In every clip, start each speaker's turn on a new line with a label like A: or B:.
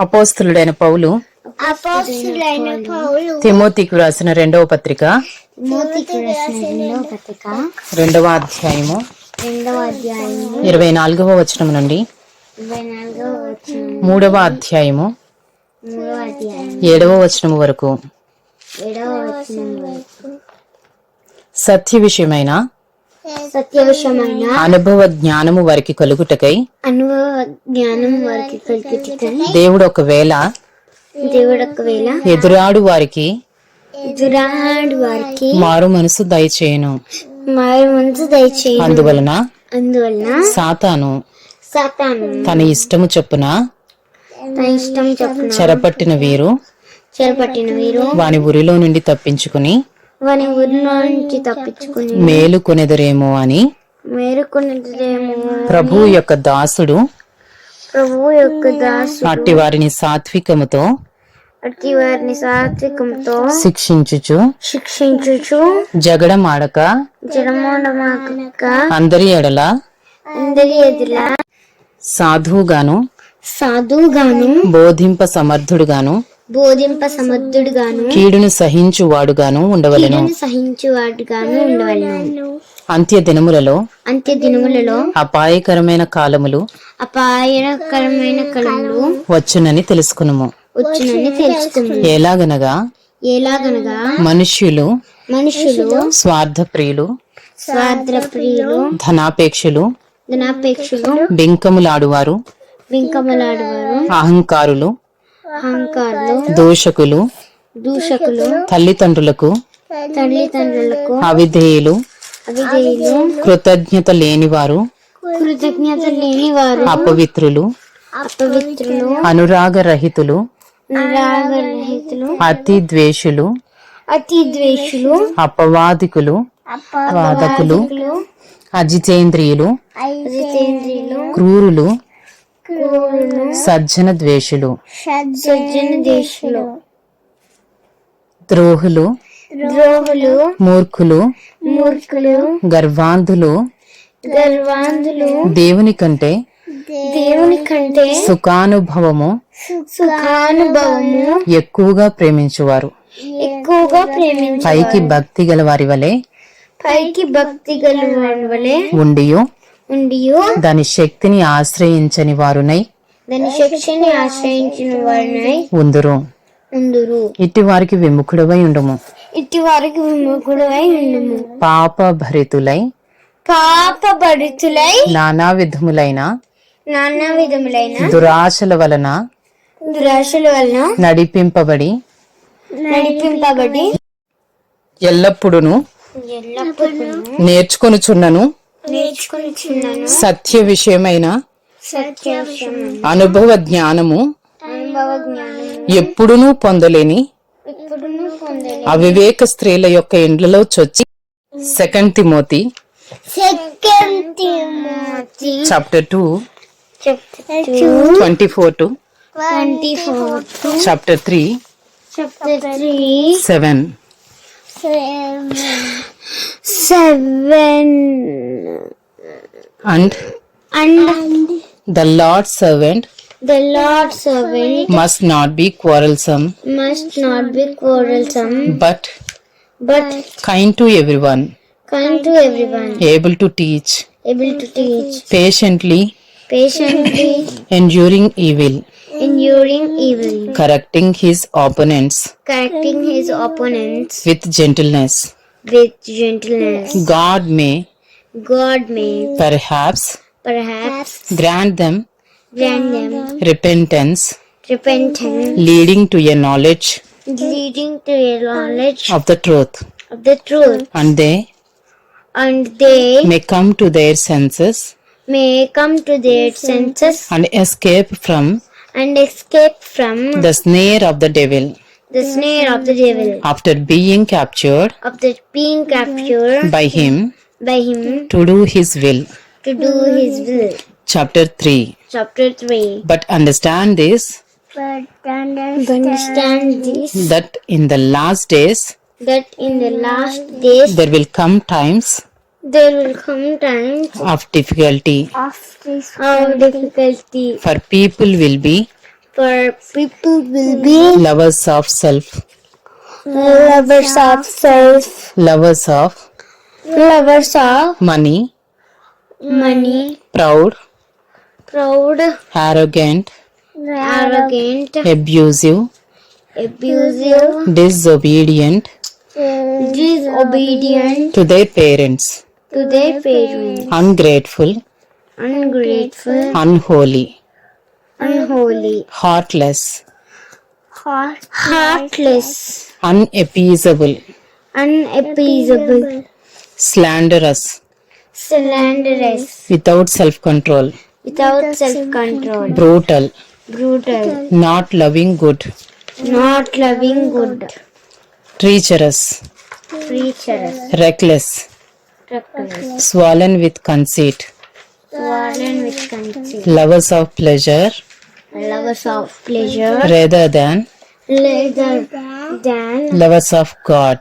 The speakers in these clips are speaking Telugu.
A: అపోస్తులుడైన పౌలు తిమోతికి రాసిన రెండవ పత్రిక
B: రెండవ
A: అధ్యాయము ఇరవై నాలుగవ వచనం నుండి మూడవ అధ్యాయము ఏడవ వచనం వరకు. సత్య విషయమైన అనుభవ జ్ఞానము వారికి కలుగుటకై
B: అనుభవ జ్ఞానం వారికి కల్పించుటకై
A: దేవుడు ఒకవేళ
B: దేవుడు ఒకవేళ
A: ఎదురాడు వారికి
B: దురాడు వారికి
A: మారు మనసు దయచేయను.
B: మారు మనసు దయచేయను.
A: అందువలన
B: అందువలన
A: సాతాను
B: సాతాను
A: తన ఇష్టము చొప్పున
B: తన ఇష్టం చొప్పున
A: చెరపట్టిన వీరు
B: చేపట్టిన వీరు
A: వాని ఉరిలో నుండి తప్పించుకుని
B: వాని ఊరిలో నుంచి తప్పించుకుని
A: మేలు కొనెదరేమో అని ప్రభు యొక్క దాసుడు
B: ప్రభువు యొక్క దాసు
A: అట్టి వారిని సాత్వికముతో
B: అట్టి వారిని సాత్వికంతో
A: శిక్షించుచు
B: శిక్షించుచు
A: జగడమాడక
B: జడమోడమాక
A: అందరి ఎడల
B: అందరి ఎదుల
A: సాధువుగాను
B: సాధువుగాను
A: బోధింప సమర్థుడుగాను
B: బోధింప సమర్థుడుగాను
A: కీడును సహించువాడుగాను ఉండవలెను.
B: సహించువాడుగాను ఉండవలను.
A: అంత్య దినములలో
B: అంత్య దినములలో
A: అపాయకరమైన కాలములు
B: అపాయకరమైన కళలు
A: వచ్చునని తెలుసుకునుము.
B: వచ్చునని తెలుసుకున్నాం
A: ఎలాగనగా
B: ఎలాగనగా
A: మనుష్యులు
B: మనుషులు
A: స్వార్థప్రియులు
B: స్వార్థ ప్రియులు
A: ధనాపేక్షలు
B: ధనాపేక్షలు
A: బెంకములాడువారు
B: వింకమలాడువారు
A: అహంకారులు
B: అహంకారులు
A: దోషకులు
B: దూషకులు
A: తల్లిదండ్రులకు
B: తల్లిదండ్రులకు
A: అవిధేయులు
B: అవిధేయులు
A: కృతజ్ఞత లేనివారు
B: కృతజ్ఞత లేని వారు
A: అపవిత్రులు
B: అపవిత్రులు
A: అనురాగరహితులు
B: నిరాగరహితులు
A: అతి ద్వేషులు
B: అతి ద్వేషులు
A: అపవాదికులు వాదకులు అజితేంద్రియులు
B: జితేంద్రియులు
A: క్రూరులు
B: క్రూరులు
A: సజ్జన ద్వేషులు. ద్రోహులు.
B: ద్రోహులు.
A: మూర్ఖులు.
B: మూర్ఖులు.
A: గర్వాంధులు.
B: గర్వాంధులు.
A: దేవుని కంటే
B: దేవుని కంటే
A: సుఖానుభవము.
B: సుఖానుభవము.
A: ఎక్కువగా ప్రేమించువారు.
B: ఎక్కువగా ప్రేమించు
A: పైకి భక్తి గల వారి వలె
B: పైకి భక్తి గల వారి వలె
A: ఉండియు.
B: ఉండియు.
A: దాని శక్తిని ఆశ్రయించని వారునై
B: దాని శిక్షని ఆశ్రయించిన వారినై
A: ఉందురు.
B: ఉందురు.
A: ఇట్టి వారికి విముఖుడవై ఉండుము.
B: ఇటు వారికి విముఖుడై ఉండుము.
A: పాప భరితులై
B: పాప భరితులై
A: నానా విధములైన
B: నానా విధములైన
A: దురాశల వలన
B: దురాశల వలన
A: నడిపింపబడి
B: నడిపింపబడి
A: ఎల్లప్పుడూను
B: ఎల్లప్పుడూ
A: నేర్చుకొనుచున్నను.
B: నేర్చుకుంటున్నాను.
A: సత్య విషయమైన
B: సత్య
A: అనుభవ జ్ఞానము
B: అనుభవ
A: ఎప్పుడునూ పొందలేని అవివేక స్త్రీల యొక్క ఇండ్లలో చొచ్చి second Timothy chapter two twenty four to chapter three
B: chapter
A: seven,
B: seven.
A: And,
B: and
A: the Lord's servant
B: the Lord's servant
A: must not be quarrelsome,
B: must not be quarrelsome,
A: but
B: but
A: kind to everyone,
B: kind to everyone,
A: able to teach,
B: able to teach,
A: patiently,
B: patiently,
A: enduring evil,
B: enduring evil,
A: correcting his opponents.
B: Correcting his opponents.
A: With gentleness.
B: With gentleness.
A: god may
B: God may
A: perhaps
B: perhaps
A: grant them
B: grant them
A: repentance
B: repentance,
A: leading to a knowledge
B: leading to a knowledge
A: of the truth.
B: of the truth,
A: and they
B: and they
A: may come to their senses
B: may come to their senses
A: and escape from
B: and escape from
A: the snare of the devil
B: the snare of the devil.
A: after being captured
B: After being captured
A: by him
B: by him
A: to do his will
B: to do his will.
A: chapter 3
B: Chapter 3.
A: but understand this
B: But understand this
A: that in the last days
B: that in the last days
A: there will come times
B: there will come times
A: of difficulty.
B: Of difficulty.
A: for people will be
B: For people will be
A: lovers of self,
B: lovers of self,
A: lovers of
B: lovers of
A: money,
B: money,
A: proud,
B: proud,
A: arrogant,
B: arrogant,
A: abusive,
B: abusive,
A: disobedient.
B: Disobedient.
A: To their parents,
B: to their parents,
A: ungrateful,
B: ungrateful,
A: unholy,
B: unholy,
A: heartless,
B: heartless,
A: unappeasable,
B: unappeasable,
A: slanderous,
B: slanderous,
A: without self control,
B: without self-control,
A: brutal,
B: brutal,
A: not loving good,
B: not loving good,
A: treacherous,
B: treacherous, reckless,
A: swollen with conceit,
B: swollen with conceit,
A: lovers of pleasure.
B: Lovers of pleasure,
A: rather than.
B: Rather than.
A: Lovers of God,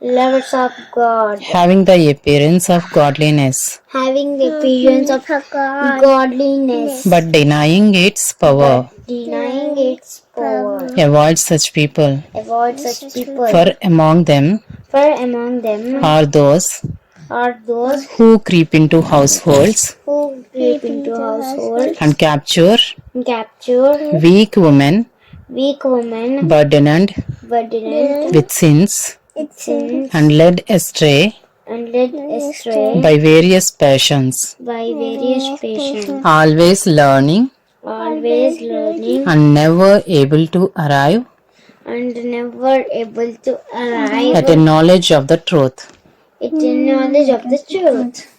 B: lovers of God,
A: having the appearance of godliness,
B: having the appearance of godliness,
A: but denying its power.
B: denying its power.
A: Avoid such people,
B: Avoid such people.
A: for among them
B: For among them
A: are those
B: are those
A: who creep into households?
B: who creep into households?
A: And capture?
B: And capture
A: weak women.
B: weak women.
A: Burdened.
B: Burdened
A: with sins.
B: with sin
A: and led astray.
B: And led astray
A: by various passions,
B: by various patients,
A: always learning.
B: Always learning.
A: And never able to arrive.
B: And never able to arrive.
A: At a knowledge of the truth.
B: At a knowledge of the truth.